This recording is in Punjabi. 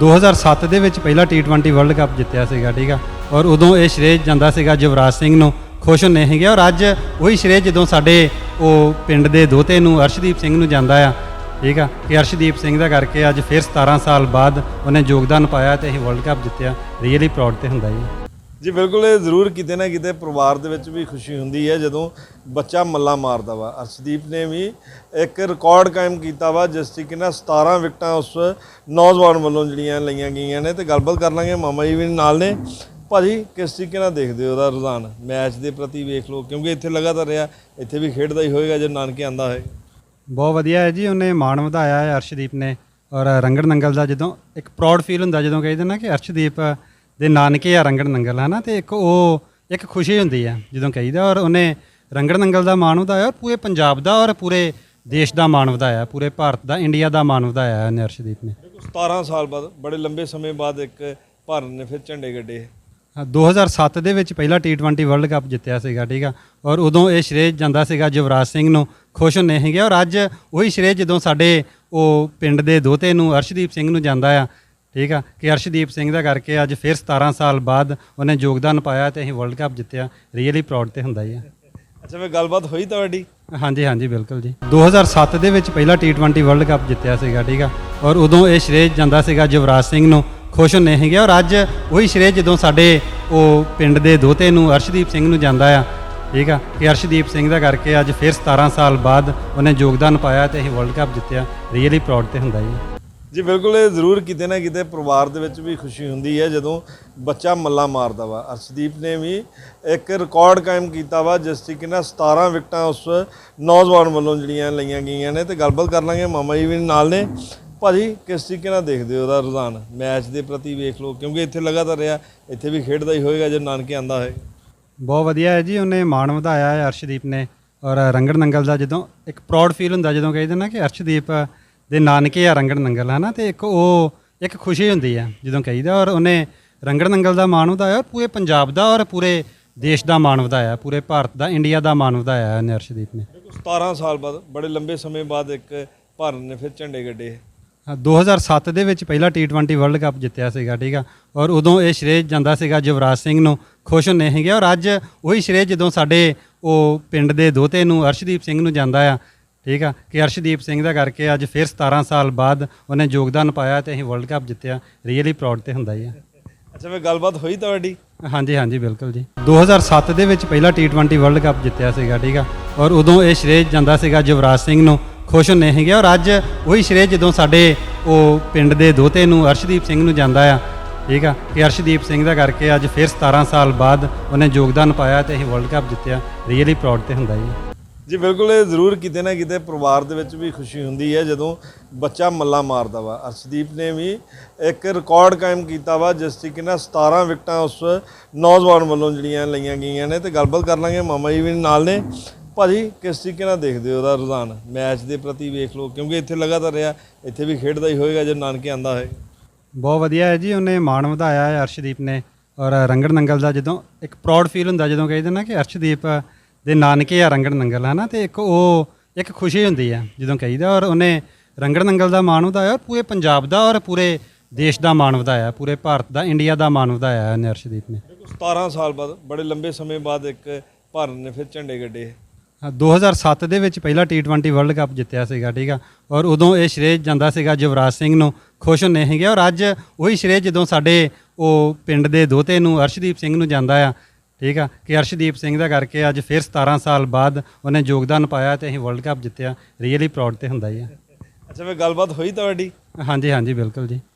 2007 ਦੇ ਵਿੱਚ ਪਹਿਲਾ T20 ਵਰਲਡ ਕੱਪ ਜਿੱਤਿਆ ਸੀਗਾ, ਠੀਕ ਆ? ਔਰ ਉਦੋਂ ਇਹ ਸ਼੍ਰੇਅ ਜਾਂਦਾ ਸੀਗਾ ਯੁਵਰਾਜ ਸਿੰਘ ਨੂੰ, ਖੁਸ਼ ਹੁੰਨੇ ਸੀਗੇ। ਔਰ ਅੱਜ ਉਹੀ ਸ਼੍ਰੇਅ ਜਦੋਂ ਸਾਡੇ ਉਹ ਪਿੰਡ ਦੇ ਦੋਤੇ ਨੂੰ ਅਰਸ਼ਦੀਪ ਸਿੰਘ ਨੂੰ ਜਾਂਦਾ ਆ, ਠੀਕ ਆ? ਕਿ ਅਰਸ਼ਦੀਪ ਸਿੰਘ ਦਾ ਕਰਕੇ ਅੱਜ ਫਿਰ 17 ਸਾਲ ਬਾਅਦ ਉਹਨੇ ਯੋਗਦਾਨ ਪਾਇਆ ਤੇ ਇਹ ਵਰਲਡ ਕੱਪ ਜਿੱਤਿਆ। ਰੀਅਲੀ ਪ੍ਰਾਊਡ ਤੇ ਹੁੰਦਾ ਜੀ। ਜੀ ਬਿਲਕੁਲ ਇਹ ਜ਼ਰੂਰ ਕਿਤੇ ਨਾ ਕਿਤੇ ਪਰਿਵਾਰ ਦੇ ਵਿੱਚ ਵੀ ਖੁਸ਼ੀ ਹੁੰਦੀ ਹੈ, ਜਦੋਂ ਬੱਚਾ ਮੱਲਾ ਮਾਰਦਾ ਵਾ। ਅਰਸ਼ਦੀਪ ਨੇ ਵੀ ਇੱਕ ਰਿਕਾਰਡ ਕਾਇਮ ਕੀਤਾ ਵਾ, ਜਿਸ ਤਰੀਕੇ ਨਾਲ 17 ਵਿਕਟਾਂ ਉਸ ਨੌਜਵਾਨ ਵੱਲੋਂ ਜਿਹੜੀਆਂ ਲਈਆਂ ਗਈਆਂ ਨੇ ਤੇ ਗੱਲਬਾਤ ਕਰ ਲਾਂਗੇ ਮਾਮਾ ਜੀ ਵੀ ਨਾਲ ਨੇ। ਭਾਜੀ, ਕਿਸ ਤਰੀਕੇ ਨਾਲ ਦੇਖਦੇ ਹੋ ਉਹਦਾ ਰੁਝਾਨ? ਮੈਚ ਦੇ ਪ੍ਰਤੀ ਵੇਖ ਲਓ, ਕਿਉਂਕਿ ਇੱਥੇ ਲਗਾਤਾਰ ਰਿਹਾ, ਇੱਥੇ ਵੀ ਖੇਡਦਾ ਹੀ ਹੋਏਗਾ ਜੇ ਨਾਨਕੇ ਆਂਦਾ ਹੋਏ। ਬਹੁਤ ਵਧੀਆ ਹੈ ਜੀ, ਉਹਨੇ ਮਾਣ ਵਧਾਇਆ ਹੈ ਅਰਸ਼ਦੀਪ ਨੇ। ਔਰ ਰੰਗੜ ਨੰਗਲ ਦਾ ਜਦੋਂ ਇੱਕ ਪ੍ਰਾਊਡ ਫੀਲ ਹੁੰਦਾ, ਜਦੋਂ ਕਹਿੰਦੇ ਨਾ ਕਿ ਅਰਸ਼ਦੀਪ ਦੇ ਨਾਨਕੇ ਆ ਰੰਗੜ ਨੰਗਲ ਹਨਾ ਤੇ ਇੱਕ ਉਹ ਇੱਕ ਖੁਸ਼ੀ ਹੁੰਦੀ ਹੈ ਜਦੋਂ ਕਹੀਦਾ ਔਰ ਉਹਨੇ ਰੰਗੜ ਨੰਗਲ ਦਾ ਮਾਣ ਵਧਾਇਆ ਔਰ ਪੂਰੇ ਪੰਜਾਬ ਦਾ ਔਰ ਪੂਰੇ ਦੇਸ਼ ਦਾ ਮਾਣ ਵਧਾਇਆ ਪੂਰੇ ਭਾਰਤ ਦਾ ਇੰਡੀਆ ਦਾ ਮਾਣ ਵਧਾਇਆ ਉਹਨੇ ਅਰਸ਼ਦੀਪ ਨੇ। ਦੇਖੋ 17 ਸਾਲ ਬਾਅਦ ਬੜੇ ਲੰਬੇ ਸਮੇਂ ਬਾਅਦ ਇੱਕ ਭਾਰਤ ਨੇ ਫਿਰ ਝੰਡੇ ਗੱਡੇ। ਹਾਂ, 2007 ਦੇ ਵਿੱਚ ਪਹਿਲਾ T20 ਵਰਲਡ ਕੱਪ ਜਿੱਤਿਆ ਸੀਗਾ ਠੀਕ ਆ? ਔਰ ਉਦੋਂ ਇਹ ਸ਼੍ਰੇਅ ਜਾਂਦਾ ਸੀਗਾ ਯੁਵਰਾਜ ਸਿੰਘ ਨੂੰ ਖੁਸ਼ ਹੁੰਨੇ ਸੀਗੇ। ਔਰ ਅੱਜ ਉਹੀ ਸ਼੍ਰੇਅ ਜਦੋਂ ਸਾਡੇ ਉਹ ਪਿੰਡ ਦੇ ਦੋਤੇ ਨੂੰ ਅਰਸ਼ਦੀਪ ਸਿੰਘ ਨੂੰ ਜਾਂਦਾ ਆ ਠੀਕ ਆ? ਕਿ ਅਰਸ਼ਦੀਪ ਸਿੰਘ ਦਾ ਕਰਕੇ ਅੱਜ ਫਿਰ 17 ਸਾਲ ਬਾਅਦ ਉਹਨੇ ਯੋਗਦਾਨ ਪਾਇਆ ਤੇ ਅਸੀਂ ਵਰਲਡ ਕੱਪ ਜਿੱਤਿਆ। ਰੀਅਲੀ ਪ੍ਰਾਊਡ ਤੇ ਹੁੰਦਾ ਹੀ ਆ। ਅੱਛਾ ਫਿਰ ਗੱਲਬਾਤ ਹੋਈ ਤੁਹਾਡੀ? ਹਾਂਜੀ ਹਾਂਜੀ ਬਿਲਕੁਲ ਜੀ। 2007 ਦੇ ਵਿੱਚ ਪਹਿਲਾ T20 ਵਰਲਡ ਕੱਪ ਜਿੱਤਿਆ ਸੀਗਾ ਠੀਕ ਆ? ਔਰ ਉਦੋਂ ਇਹ ਸ਼੍ਰੇਅ ਜਾਂਦਾ ਸੀਗਾ ਯੁਵਰਾਜ ਸਿੰਘ ਨੂੰ। ਖੁਸ਼ ਹੁੰਨੇ ਸੀਗੇ। ਔਰ ਅੱਜ ਉਹੀ ਸ਼੍ਰੇਅ ਜਦੋਂ ਸਾਡੇ ਉਹ ਪਿੰਡ ਦੇ ਦੋਤੇ ਨੂੰ ਅਰਸ਼ਦੀਪ ਸਿੰਘ ਨੂੰ ਜਾਂਦਾ ਆ ਠੀਕ ਆ? ਕਿ ਅਰਸ਼ਦੀਪ ਸਿੰਘ ਦਾ ਕਰਕੇ ਅੱਜ ਫਿਰ 17 ਸਾਲ ਬਾਅਦ ਉਹਨੇ ਯੋਗਦਾਨ ਪਾਇਆ ਤੇ ਅਸੀਂ ਵਰਲਡ ਕੱਪ ਜਿੱਤਿਆ। ਰੀਅਲੀ ਪ੍ਰਾਊਡ ਤੇ ਹੁੰਦਾ ਜੀ ਜੀ, ਬਿਲਕੁਲ ਇਹ ਜ਼ਰੂਰ ਕਿਤੇ ਨਾ ਕਿਤੇ ਪਰਿਵਾਰ ਦੇ ਵਿੱਚ ਵੀ ਖੁਸ਼ੀ ਹੁੰਦੀ ਹੈ, ਜਦੋਂ ਬੱਚਾ ਮੱਲਾ ਮਾਰਦਾ ਵਾ। ਅਰਸ਼ਦੀਪ ਨੇ ਵੀ ਇੱਕ ਰਿਕਾਰਡ ਕਾਇਮ ਕੀਤਾ ਵਾ, ਜਿਸ ਤਰੀਕੇ ਨਾਲ 17 ਵਿਕਟਾਂ ਉਸ ਨੌਜਵਾਨ ਵੱਲੋਂ ਜਿਹੜੀਆਂ ਲਈਆਂ ਗਈਆਂ ਨੇ, ਤੇ ਗੱਲਬਾਤ ਕਰ ਲਾਂਗੇ, ਮਾਮਾ ਜੀ ਵੀ ਨਾਲ ਨੇ। ਭਾਜੀ, ਕਿਸ ਤਰੀਕੇ ਨਾਲ ਦੇਖਦੇ ਹੋ ਉਹਦਾ ਰੁਝਾਨ? ਮੈਚ ਦੇ ਪ੍ਰਤੀ ਵੇਖ ਲਓ, ਕਿਉਂਕਿ ਇੱਥੇ ਲਗਾਤਾਰ ਰਿਹਾ, ਇੱਥੇ ਵੀ ਖੇਡਦਾ ਹੀ ਹੋਏਗਾ, ਜੇ ਨਾਨਕੇ ਆਂਦਾ ਹੋਏਗਾ ਬਹੁਤ ਵਧੀਆ ਹੈ ਜੀ, ਉਹਨੇ ਮਾਣ ਵਧਾਇਆ ਹੈ ਅਰਸ਼ਦੀਪ ਨੇ। ਔਰ ਰੰਗੜ ਨੰਗਲ ਦਾ ਜਦੋਂ ਇੱਕ ਪ੍ਰਾਊਡ ਫੀਲ ਹੁੰਦਾ, ਜਦੋਂ ਕਹਿੰਦੇ ਨਾ ਕਿ ਅਰਸ਼ਦੀਪ ਦੇ ਨਾਨਕੇ ਆ ਰੰਗੜ ਨੰਗਲ ਹਨਾ ਤੇ ਇੱਕ ਉਹ ਇੱਕ ਖੁਸ਼ੀ ਹੁੰਦੀ ਹੈ ਜਦੋਂ ਕਹੀਦਾ ਔਰ ਉਹਨੇ ਰੰਗੜ ਨੰਗਲ ਦਾ ਮਾਣ ਵਧਾਇਆ ਔਰ ਪੂਰੇ ਪੰਜਾਬ ਦਾ ਔਰ ਪੂਰੇ ਦੇਸ਼ ਦਾ ਮਾਣ ਵਧਾਇਆ ਪੂਰੇ ਭਾਰਤ ਦਾ ਇੰਡੀਆ ਦਾ ਮਾਣ ਵਧਾਇਆ ਉਹਨੇ ਅਰਸ਼ਦੀਪ ਨੇ। ਦੇਖੋ 17 ਸਾਲ ਬਾਅਦ ਬੜੇ ਲੰਬੇ ਸਮੇਂ ਬਾਅਦ ਇੱਕ ਭਾਰਤ ਨੇ ਫਿਰ ਝੰਡੇ ਗੱਡੇ। ਹਾਂ, 2007 ਦੇ ਵਿੱਚ ਪਹਿਲਾ T20 ਵਰਲਡ ਕੱਪ ਜਿੱਤਿਆ ਸੀਗਾ ਠੀਕ ਆ? ਔਰ ਉਦੋਂ ਇਹ ਸ਼੍ਰੇਅ ਜਾਂਦਾ ਸੀਗਾ ਯੁਵਰਾਜ ਸਿੰਘ ਨੂੰ ਖੁਸ਼ ਹੁੰਨੇ ਸੀਗੇ। ਔਰ ਅੱਜ ਉਹੀ ਸ਼੍ਰੇਅ ਜਦੋਂ ਸਾਡੇ ਉਹ ਪਿੰਡ ਦੇ ਦੋਤੇ ਨੂੰ ਅਰਸ਼ਦੀਪ ਸਿੰਘ ਨੂੰ ਜਾਂਦਾ ਆ ਠੀਕ ਆ? ਕਿ ਅਰਸ਼ਦੀਪ ਸਿੰਘ ਦਾ ਕਰਕੇ ਅੱਜ ਫਿਰ 17 ਸਾਲ ਬਾਅਦ ਉਹਨੇ ਯੋਗਦਾਨ ਪਾਇਆ ਤੇ ਅਸੀਂ ਵਰਲਡ ਕੱਪ ਜਿੱਤਿਆ। ਰੀਅਲੀ ਪ੍ਰਾਊਡ ਤੇ ਹੁੰਦਾ ਹੀ ਆ। ਅੱਛਾ ਫਿਰ ਗੱਲਬਾਤ ਹੋਈ ਤੁਹਾਡੀ? ਹਾਂਜੀ ਹਾਂਜੀ ਬਿਲਕੁਲ ਜੀ। 2007 ਦੇ ਵਿੱਚ ਪਹਿਲਾ T20 ਵਰਲਡ ਕੱਪ ਜਿੱਤਿਆ ਸੀਗਾ ਠੀਕ ਆ? ਔਰ ਉਦੋਂ ਇਹ ਸ਼੍ਰੇਅ ਜਾਂਦਾ ਸੀਗਾ ਯੁਵਰਾਜ ਸਿੰਘ ਨੂੰ। ਖੁਸ਼ ਹੁੰਨੇ ਸੀਗੇ। ਔਰ ਅੱਜ ਉਹੀ ਸ਼੍ਰੇਅ ਜਦੋਂ ਸਾਡੇ ਉਹ ਪਿੰਡ ਦੇ ਦੋਤੇ ਨੂੰ ਅਰਸ਼ਦੀਪ ਸਿੰਘ ਨੂੰ ਜਾਂਦਾ ਆ ਠੀਕ ਆ? ਕਿ ਅਰਸ਼ਦੀਪ ਸਿੰਘ ਦਾ ਕਰਕੇ ਅੱਜ ਫਿਰ 17 ਸਾਲ ਬਾਅਦ ਉਹਨੇ ਯੋਗਦਾਨ ਪਾਇਆ ਤੇ ਅਸੀਂ ਵਰਲਡ ਕੱਪ ਜਿੱਤਿਆ। ਰੀਅਲੀ ਪ੍ਰਾਊਡ ਤੇ ਹੁੰਦਾ ਜੀ ਜੀ, ਬਿਲਕੁਲ ਇਹ ਜ਼ਰੂਰ ਕਿਤੇ ਨਾ ਕਿਤੇ ਪਰਿਵਾਰ ਦੇ ਵਿੱਚ ਵੀ ਖੁਸ਼ੀ ਹੁੰਦੀ ਹੈ, ਜਦੋਂ ਬੱਚਾ ਮੱਲਾ ਮਾਰਦਾ ਵਾ। ਅਰਸ਼ਦੀਪ ਨੇ ਵੀ ਇੱਕ ਰਿਕਾਰਡ ਕਾਇਮ ਕੀਤਾ ਵਾ, ਜਿਸ ਤਰੀਕੇ ਨਾਲ 17 ਵਿਕਟਾਂ ਉਸ ਨੌਜਵਾਨ ਵੱਲੋਂ ਜਿਹੜੀਆਂ ਲਈਆਂ ਗਈਆਂ ਨੇ, ਤੇ ਗੱਲਬਾਤ ਕਰ ਲਾਂਗੇ, ਮਾਮਾ ਜੀ ਵੀ ਨਾਲ ਨੇ। ਭਾਜੀ, ਕਿਸ ਤਰੀਕੇ ਨਾਲ ਦੇਖਦੇ ਹੋ ਉਹਦਾ ਰੁਝਾਨ? ਮੈਚ ਦੇ ਪ੍ਰਤੀ ਵੇਖ ਲਓ, ਕਿਉਂਕਿ ਇੱਥੇ ਲਗਾਤਾਰ ਰਿਹਾ, ਇੱਥੇ ਵੀ ਖੇਡਦਾ ਹੀ ਹੋਏਗਾ, ਜੇ ਨਾਨਕੇ ਆਂਦਾ ਹੋਏ। ਬਹੁਤ ਵਧੀਆ ਹੈ ਜੀ, ਉਹਨੇ ਮਾਣ ਵਧਾਇਆ ਹੈ ਅਰਸ਼ਦੀਪ ਨੇ। ਔਰ ਰੰਗੜ ਨੰਗਲ ਦਾ ਜਦੋਂ, ਇੱਕ ਪ੍ਰਾਊਡ ਫੀਲ ਹੁੰਦਾ ਜਦੋਂ ਕਹਿੰਦੇ ਨਾ ਕਿ ਅਰਸ਼ਦੀਪ ਦੇ ਨਾਨਕੇ ਆ ਰੰਗੜ ਨੰਗਲ ਹਨਾ? ਤੇ ਇੱਕ ਉਹ ਇੱਕ ਖੁਸ਼ੀ ਹੁੰਦੀ ਹੈ ਜਦੋਂ ਕਹੀਦਾ ਔਰ ਉਹਨੇ ਰੰਗੜ ਨੰਗਲ ਦਾ ਮਾਣ ਵਧਾਇਆ ਔਰ ਪੂਰੇ ਪੰਜਾਬ ਦਾ ਔਰ ਪੂਰੇ ਦੇਸ਼ ਦਾ ਮਾਣ ਵਧਾਇਆ ਪੂਰੇ ਭਾਰਤ ਦਾ ਇੰਡੀਆ ਦਾ ਮਾਣ ਵਧਾਇਆ ਉਹਨੇ ਅਰਸ਼ਦੀਪ ਨੇ। ਦੇਖੋ 17 ਸਾਲ ਬਾਅਦ ਬੜੇ ਲੰਬੇ ਸਮੇਂ ਬਾਅਦ ਇੱਕ ਭਾਰਤ ਨੇ ਫਿਰ ਝੰਡੇ ਗੱਡੇ। ਹਾਂ, 2007 ਦੇ ਵਿੱਚ ਪਹਿਲਾ T20 ਵਰਲਡ ਕੱਪ ਜਿੱਤਿਆ ਸੀਗਾ ਠੀਕ ਆ? ਔਰ ਉਦੋਂ ਇਹ ਸ਼੍ਰੇਅ ਜਾਂਦਾ ਸੀਗਾ ਯੁਵਰਾਜ ਸਿੰਘ ਨੂੰ ਖੁਸ਼ ਹੁੰਨੇ ਸੀਗੇ। ਔਰ ਅੱਜ ਉਹੀ ਸ਼੍ਰੇਅ ਜਦੋਂ ਸਾਡੇ ਉਹ ਪਿੰਡ ਦੇ ਦੋਤੇ ਨੂੰ ਅਰਸ਼ਦੀਪ ਸਿੰਘ ਨੂੰ ਜਾਂਦਾ ਆ ਠੀਕ ਆ? ਕਿ ਅਰਸ਼ਦੀਪ ਸਿੰਘ ਦਾ ਕਰਕੇ ਅੱਜ ਫਿਰ 17 ਸਾਲ ਬਾਅਦ ਉਹਨੇ ਯੋਗਦਾਨ ਪਾਇਆ ਤੇ ਅਸੀਂ ਵਰਲਡ ਕੱਪ ਜਿੱਤਿਆ। ਰੀਅਲੀ ਪ੍ਰਾਊਡ ਤੇ ਹੁੰਦਾ ਹੀ ਆ। ਅੱਛਾ ਫਿਰ ਗੱਲਬਾਤ ਹੋਈ ਤੁਹਾਡੀ? ਹਾਂਜੀ ਹਾਂਜੀ ਬਿਲਕੁਲ ਜੀ।